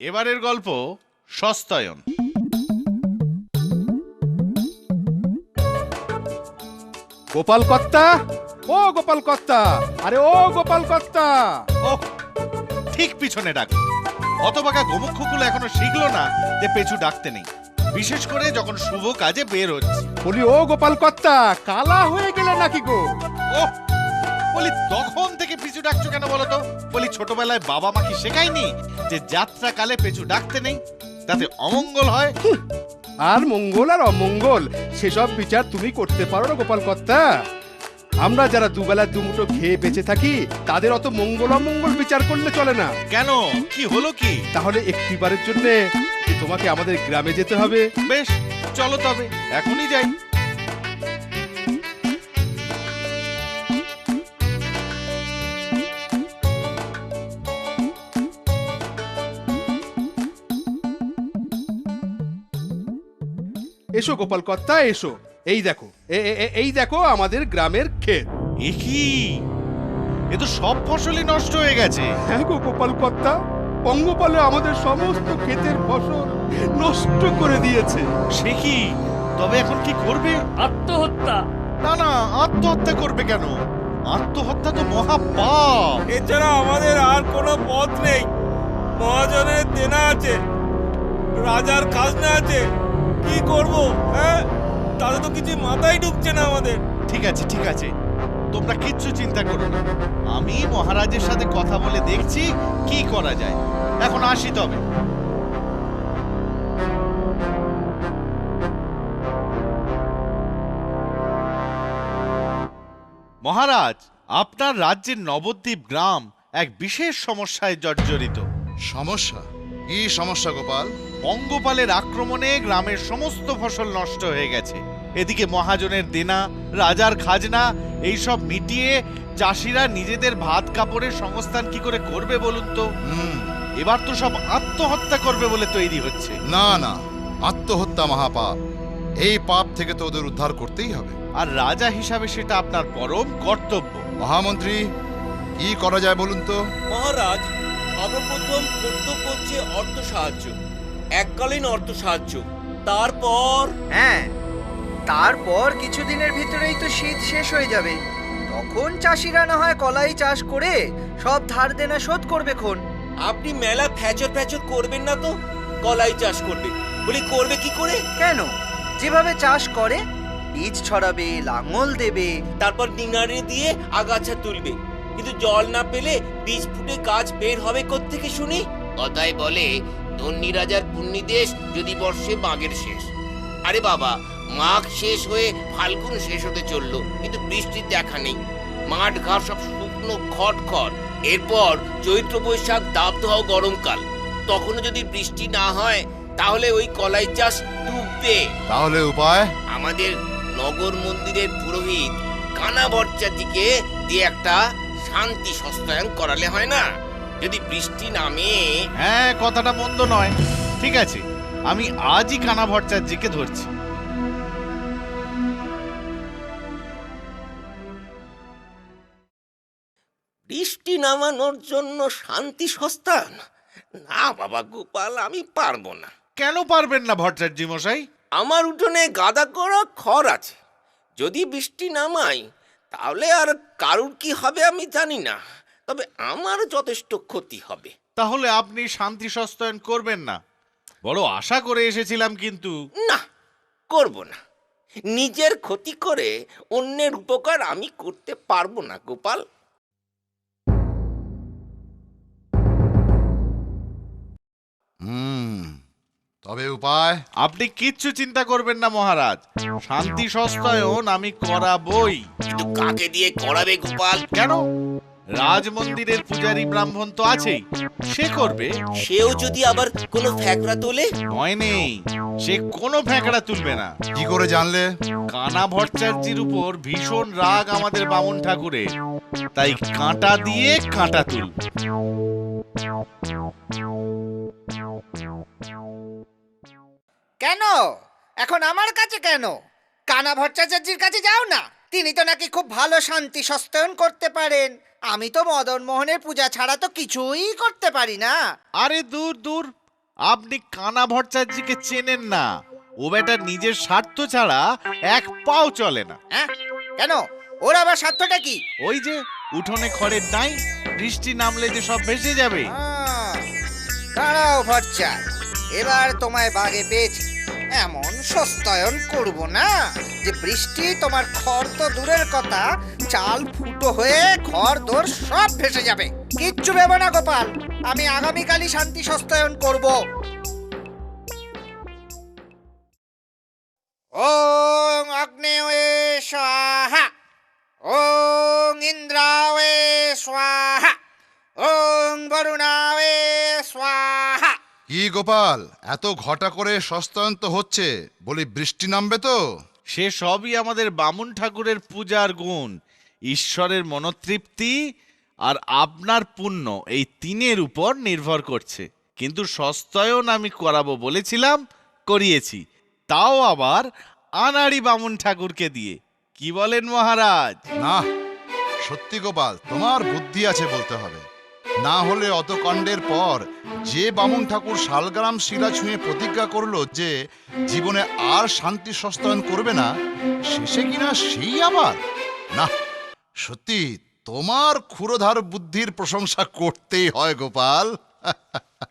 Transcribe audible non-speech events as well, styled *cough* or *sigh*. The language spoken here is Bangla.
এবারের গল্প সস্তায়ন। গোপাল কর্তা? ও গোপাল কর্তা। আরে ও গোপাল কর্তা। ও ঠিক পিছনে ডাক। অতবাকা গোমুখগুলো এখনও শিখলো না যে পেছু ডাকতে নেই। বিশেষ করে যখন শুভ কাজে বের হচ্ছে। বলি ও গোপাল কর্তা কালা হয়ে গেলে নাকি গো? ও বলি তখন থেকে পিছু ডাকছো কেন বলো তো? বলি ছোটবেলায় বাবা মা কি শেখায়নি যে যাত্রা কালে পেছু ডাকতে নেই তাতে অমঙ্গল হয়। আর মঙ্গল আর অমঙ্গল সেসব বিচার তুমি করতে পারো না গোপাল কর্তা। আমরা যারা দুবেলা দুমুটো খেয়ে বেঁচে থাকি তাদের অত মঙ্গল অমঙ্গল বিচার করলে চলে না। কেন? কি হলো কি? তাহলে একটিবারের জন্য তোমাকে আমাদের গ্রামে যেতে হবে। বেশ চলো তবে এখনই যাই। এসো গোপাল কর্তা এসো। এই দেখো এ- এ- এ- এই দেখো আমাদের গ্রামের ক্ষেত। এ কি এ তো সব ফসলই নষ্ট হয়ে গেছে। হ্যাঁ গো গোপাল কর্তা পঙ্গপালে আমাদের সমস্ত ক্ষেতের ফসল নষ্ট করে দিয়েছে। সে কি? তবে এখন কি করবে? আত্মহত্যা। না না আত্মহত্যা করবে কেন? আত্মহত্যা তো মহা পাপ এছাড়া আমাদের আর কোনো পথ নেই। মহাজনের দেনা আছে রাজার খাজনা আছে কি করব হ্যাঁ? তাতে তো কিছু মাথায় ঢুকছে না আমাদের। ঠিক আছে ঠিক আছে। তোমরা কিচ্ছু চিন্তা করো না। আমি মহারাজের সাথে কথা বলে দেখছি কি করা যায়। এখন আসি তবে। মহারাজ আপনার রাজ্যের নবদ্বীপ গ্রাম এক বিশেষ সমস্যায় জর্জরিত। সমস্যা? কি সমস্যা গোপাল? পঙ্গপালের আক্রমণে গ্রামের সমস্ত ফসল নষ্ট হয়ে গেছে। এদিকে মহাজনের দেনা রাজার খাজনা এইসব মিটিয়ে চাষিরা নিজেদের ভাত কাপড়ের সংস্থান কি করে করবে বলুন তো? এবার তো সব আত্মহত্যা করবে বলে তৈরি হচ্ছে। না না আত্মহত্যা মহাপাপ। এই পাপ থেকে তো ওদের উদ্ধার করতেই হবে। আর রাজা হিসাবে সেটা আপনার পরম কর্তব্য। মহামন্ত্রী কি করা যায় বলুন তো? মহারাজ সর্বপ্রথম কর্তব্য হচ্ছে অর্থ সাহায্য। এককালীন অর্থ সাহায্য। তারপর? হ্যাঁ তারপর কিছুদিনের ভিতরেই তো শীত শেষ হয়ে যাবে। তখন চাষিরা না হয় কলাই চাষ করে সব ধার দেনা শোধ করবে খন। আপনি মেলা ফ্যাচর ফ্যাচর করবেন না তো? কলাই চাষ করবে। বলি করবে কি করে? কেন? যেভাবে চাষ করে বীজ ছড়াবে লাঙল দেবে। তারপর নিনারে দিয়ে আগাছা তুলবে। কিন্তু জল না পেলে বীজ ফুটে গাছ বের হবে থেকে শুনি? কথায় বলে ধন্যী রাজার পুণ্যি দেশ যদি বর্ষে মাঘের শেষ। আরে বাবা মাঘ শেষ হয়ে ফাল্গুন শেষ হতে চলল কিন্তু বৃষ্টির দেখা নেই। মাঠ ঘাট সব শুকনো খট খট এরপর চৈত্র বৈশাখ দাবদাহ গরমকাল। তখনও যদি বৃষ্টি না হয় তাহলে ওই কলাই চাষ ডুববে। তাহলে উপায়? আমাদের নগর মন্দিরের পুরোহিত কানা ভট্টাচার্যকে দিয়ে একটা শান্তি সস্তায়ন করালে হয় না? যদি বৃষ্টি নামে। হ্যাঁ কথাটা মন্দ নয়। ঠিক আছে আমি আজই কানা ভট্টাচার্যকে ধরছি। বৃষ্টি নামানোর জন্য শান্তি সস্তায়ন না বাবা গোপাল আমি পারব না। কেন পারবেন না ভট্টাচার্য মশাই? আমার উঠোনে গাদা করা খড় আছে। যদি বৃষ্টি নামাই তাহলে আর কারুর কি হবে আমি জানি না। তবে আমার যথেষ্ট ক্ষতি হবে। তাহলে আপনি শান্তি সস্তায়ন করবেন না। বড় আশা করে এসেছিলাম কিন্তু। না করব না। নিজের ক্ষতি করে অন্যের উপকার আমি করতে পারব না গোপাল। হুম তবে উপায়? আপনি কিচ্ছু চিন্তা করবেন না মহারাজ। শান্তি সস্তায়ন আমি করাবই। কিন্তু কাকে দিয়ে করাবে গোপাল? কেন? রাজমন্দিরের পূজারী ব্রাহ্মণ তো আছেই। সে করবে? সেও যদি আবার কোনো ফ্যাকড়া তোলে? ভয় নেই। সে কোনো ফ্যাঁকড়া তুলবে না। কি করে জানলে? কানা ভট্টাচার্যের উপর ভীষণ রাগ আমাদের বামুন ঠাকুরের। তাই কাঁটা দিয়ে কাঁটা তুলবে কেন? এখন আমার কাছে কেন? কানা ভট্টাচার্যের কাছে যাও না। তিনি তো নাকি খুব ভালো শান্তি সস্তায়ন করতে পারেন। আমি তো মদন মোহনের পূজা ছাড়া তো কিছুই করতে পারি না। আরে দূর দূর। আপনি কানা ভট্টাচার্যকে চেনেন না। ও বেটা নিজের স্বার্থ ছাড়া এক পাও চলে না। হ্যাঁ? কেন? ওর আবার স্বার্থটা কি? ওই যে উঠোনে খড়ের নাই বৃষ্টি নামলে যে সব ভেসে যাবে। আহ, দাঁড়াও ভট্টা এবার তোমায় বাগে পেয়েছি। এমন সস্তায়ন করব না যে বৃষ্টি তোমার খড় তো দূরের কথা চাল ফুটো হয়ে ঘর দোর সব ভেসে যাবে। কিচ্ছু ভেবো না গোপাল। আমি আগামীকালই শান্তি সস্তায়ন করব। ওং অগ্নেয়ে স্বাহা। ওং ইন্দ্রায়ে স্বাহা। ওং বরুণায়ে স্বাহা। কি গোপাল এত ঘটা করে সস্তায়ন তো হচ্ছে বলি বৃষ্টি নামবে তো? সে সবই আমাদের বামুন ঠাকুরের পূজার গুণ। ঈশ্বরের মনোতৃপ্তি আর আপনার পুণ্য এই তিনের উপর নির্ভর করছে। কিন্তু সস্তায়ন আমি করাবো বলেছিলাম, করিয়েছি। তাও আবার আনাড়ি বামুন ঠাকুরকে দিয়ে। কি বলেন মহারাজ? না, সত্যি গোপাল, তোমার বুদ্ধি আছে বলতে হবে। না হলে অত কাণ্ডের পর যে বামুন ঠাকুর শালগ্রাম শিলা ছুঁয়ে প্রতিজ্ঞা করল যে জীবনে আর শান্তি সস্তায়ন করবে না, শেষে কিনা সেই আবার? না সত্যি তোমার ক্ষুরধার বুদ্ধির প্রশংসা করতেই হয় গোপাল। *laughs*